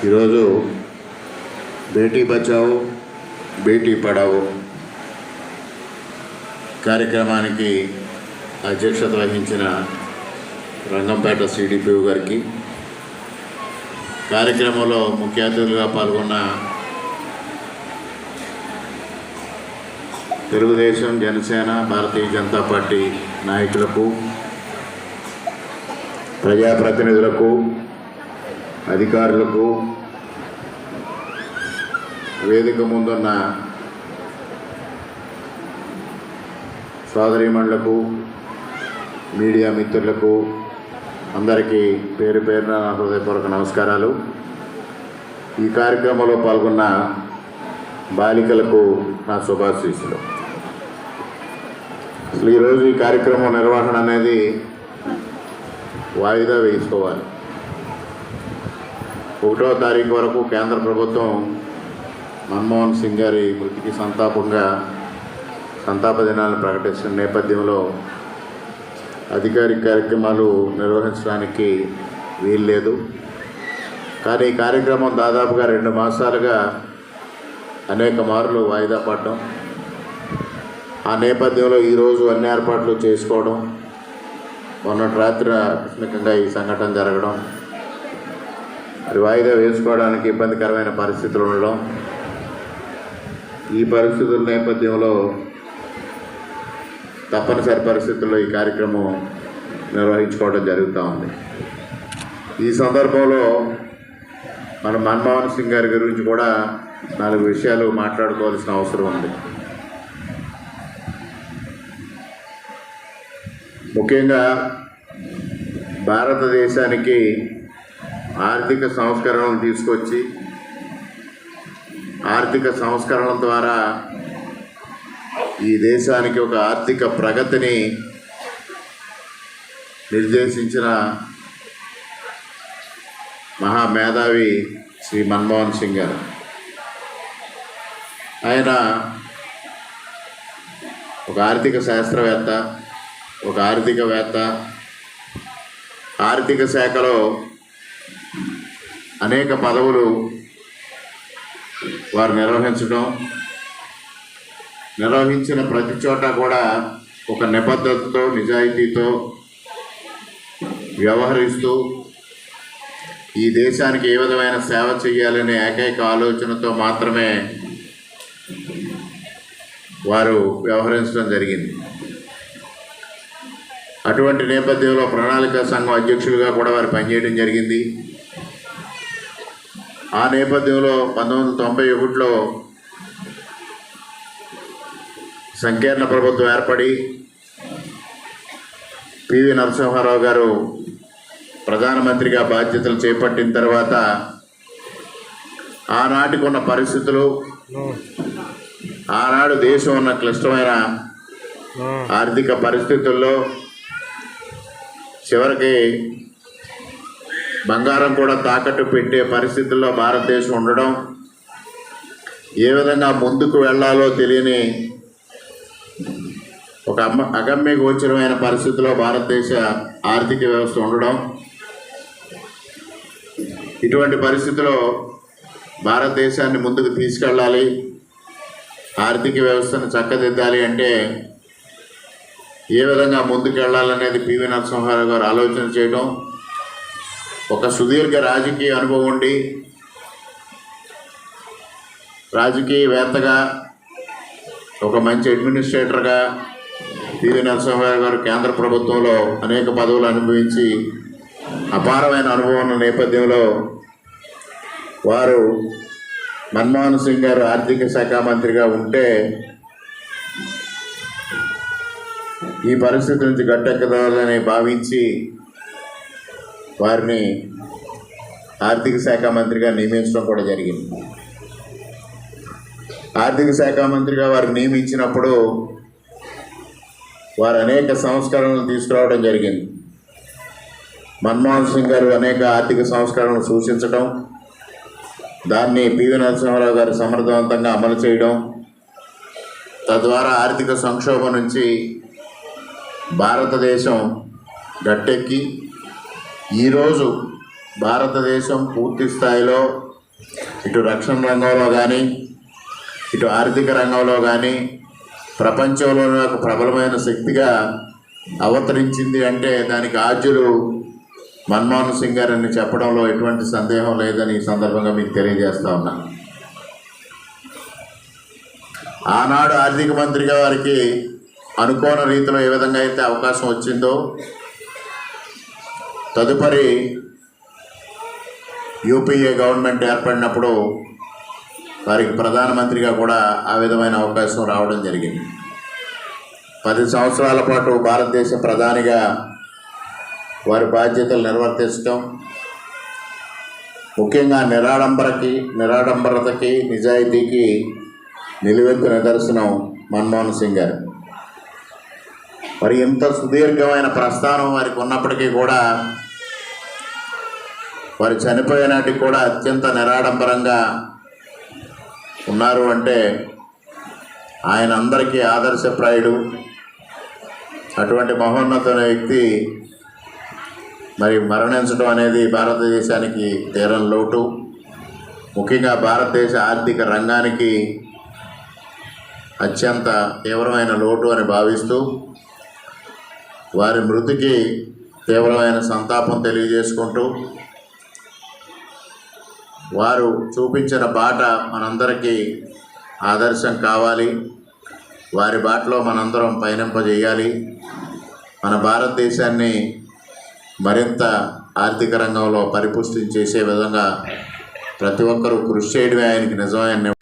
ఈరోజు బేటీ బచావో బేటీ పడావో కార్యక్రమానికి అధ్యక్షత వహించిన రంగంపేట సిడిపిఓ గారికి కార్యక్రమంలో ముఖ్య అతిథులుగా పాల్గొన్న తెలుగుదేశం జనసేన భారతీయ జనతా పార్టీ నాయకులకు ప్రజాప్రతినిధులకు అధికారులకు వేదిక ముందున్న సోదరిమణులకు మీడియా మిత్రులకు అందరికీ పేరు పేరున నా హృదయపూర్వక నమస్కారాలు. ఈ కార్యక్రమంలో పాల్గొన్న బాలికలకు నా శుభాశీస్సులు. అసలు ఈరోజు ఈ కార్యక్రమం నిర్వహణ అనేది వాయిదా వేసుకోవాలి. ఒకటో తారీఖు వరకు కేంద్ర ప్రభుత్వం మన్మోహన్ సింగ్ గారి మృతికి సంతాపంగా సంతాప దినాలను ప్రకటిస్తున్న నేపథ్యంలో అధికారిక కార్యక్రమాలు నిర్వహించడానికి వీల్లేదు. కానీ ఈ కార్యక్రమం దాదాపుగా రెండు మాసాలుగా అనేక మార్లు వాయిదా పడడం ఆ నేపథ్యంలో ఈరోజు అన్ని ఏర్పాట్లు చేసుకోవడం మొన్నటి రాత్రి ఆకస్మికంగా ఈ సంఘటన జరగడం మరి వాయిదా వేసుకోవడానికి ఇబ్బందికరమైన పరిస్థితులు ఉండడం ఈ పరిస్థితుల నేపథ్యంలో తప్పనిసరి పరిస్థితుల్లో ఈ కార్యక్రమం నిర్వహించుకోవడం జరుగుతూ ఉంది. ఈ సందర్భంలో మన మన్మోహన్ సింగ్ గారి గురించి కూడా నాలుగు విషయాలు మాట్లాడుకోవాల్సిన అవసరం ఉంది. ముఖ్యంగా భారతదేశానికి ఆర్థిక సంస్కరణలు తీసుకొచ్చి ఆర్థిక సంస్కరణల ద్వారా ఈ దేశానికి ఒక ఆర్థిక ప్రగతిని నిర్దేశించిన మహామేధావి శ్రీ మన్మోహన్ సింగ్ గారు. ఆయన ఒక ఆర్థిక శాస్త్రవేత్త ఒక ఆర్థికవేత్త. ఆర్థిక శాఖలో అనేక పదవులు వారు నిర్వహించడం నిర్వహించిన ప్రతి చోట కూడా ఒక నిబద్ధతతో నిజాయితీతో వ్యవహరిస్తూ ఈ దేశానికి ఏ విధమైన సేవ చేయాలనే ఏకైక ఆలోచనతో మాత్రమే వారు వ్యవహరించడం జరిగింది. అటువంటి నేపథ్యంలో ప్రణాళిక సంఘం అధ్యక్షులుగా కూడా వారు పనిచేయడం జరిగింది. ఆ నేపథ్యంలో పంతొమ్మిది వందల తొంభై ఒకటిలో సంకీర్ణ ప్రభుత్వం ఏర్పడి పివి నరసింహారావు గారు ప్రధానమంత్రిగా బాధ్యతలు చేపట్టిన తర్వాత ఆనాటికి ఉన్న పరిస్థితులు ఆనాడు దేశం ఉన్న క్లిష్టమైన ఆర్థిక పరిస్థితుల్లో చివరికి బంగారం కూడా తాకట్టు పెట్టే పరిస్థితుల్లో భారతదేశం ఉండడం ఏ విధంగా ముందుకు వెళ్ళాలో తెలియని ఒక అమ్మ అగమ్య గోచరమైన పరిస్థితిలో భారతదేశ ఆర్థిక వ్యవస్థ ఉండడం. ఇటువంటి పరిస్థితిలో భారతదేశాన్ని ముందుకు తీసుకెళ్ళాలి. ఆర్థిక వ్యవస్థను చక్కదిద్దాలి అంటే ఏ విధంగా ముందుకు వెళ్ళాలనేది పివి నరసింహారావు గారు ఆలోచన చేయడం. ఒక సుదీర్ఘ రాజకీయ అనుభవం ఉండి రాజకీయవేత్తగా ఒక మంచి అడ్మినిస్ట్రేటర్గా పివి నరసింహారావు గారు కేంద్ర ప్రభుత్వంలో అనేక పదవులు అనుభవించి అపారమైన అనుభవం ఉన్న నేపథ్యంలో వారు మన్మోహన్ సింగ్ గారు ఆర్థిక శాఖ మంత్రిగా ఉంటే ఈ పరిస్థితి నుంచి గట్టెక్కదాలని భావించి వారిని ఆర్థిక శాఖ మంత్రిగా నియమించడం కూడా జరిగింది. ఆర్థిక శాఖ మంత్రిగా వారు నియమించినప్పుడు వారు అనేక సంస్కరణలు తీసుకురావడం జరిగింది. మన్మోహన్ సింగ్ గారు అనేక ఆర్థిక సంస్కరణలు సూచించడం దాన్ని పివి నరసింహారావు గారు సమర్థవంతంగా అమలు చేయడం తద్వారా ఆర్థిక సంక్షోభం నుంచి భారతదేశం గట్టెక్కి ఈరోజు భారతదేశం పూర్తి స్థాయిలో ఇటు రక్షణ రంగంలో కానీ ఇటు ఆర్థిక రంగంలో కానీ ప్రపంచంలోనే ఒక ప్రబలమైన శక్తిగా అవతరించింది అంటే దానికి ఆద్యులు మన్మోహన్ సింగ్ గారని చెప్పడంలో ఎటువంటి సందేహం లేదని ఈ సందర్భంగా మీకు తెలియజేస్తా ఉన్నా. ఆనాడు ఆర్థిక మంత్రిగా వారికి అనుకోని రీతిలో ఏ విధంగా అయితే అవకాశం వచ్చిందో తదుపరి యూపీఏ గవర్నమెంట్ ఏర్పడినప్పుడు వారికి ప్రధానమంత్రిగా కూడా ఆ విధమైన అవకాశం రావడం జరిగింది. పది సంవత్సరాల పాటు భారతదేశ ప్రధానిగా వారి బాధ్యతలు నిర్వర్తించడం ముఖ్యంగా నిరాడంబరకి నిరాడంబరతకి నిజాయితీకి నిలువెత్తు నిదర్శనం మన్మోహన్ సింగ్ గారు. మరి ఇంత సుదీర్ఘమైన ప్రస్థానం వారికి ఉన్నప్పటికీ కూడా వారు చనిపోయినాటికి కూడా అత్యంత నిరాడంబరంగా ఉన్నారు అంటే ఆయన అందరికీ ఆదర్శప్రాయుడు. అటువంటి మహోన్నతమైన వ్యక్తి మరి మరణించడం అనేది భారతదేశానికి తీరం లోటు. ముఖ్యంగా భారతదేశ ఆర్థిక రంగానికి అత్యంత తీవ్రమైన లోటు అని భావిస్తూ వారి మృతికి తీవ్రమైన సంతాపం తెలియజేసుకుంటూ వారు చూపించిన బాట మనందరికీ ఆదర్శం కావాలి. వారి బాటలో మనందరం పయనింపజేయాలి. మన భారతదేశాన్ని మరింత ఆర్థిక రంగంలో పరిపుష్టి చేసే విధంగా ప్రతి ఒక్కరూ కృషి చేయడమే ఆయనకి నిజమైన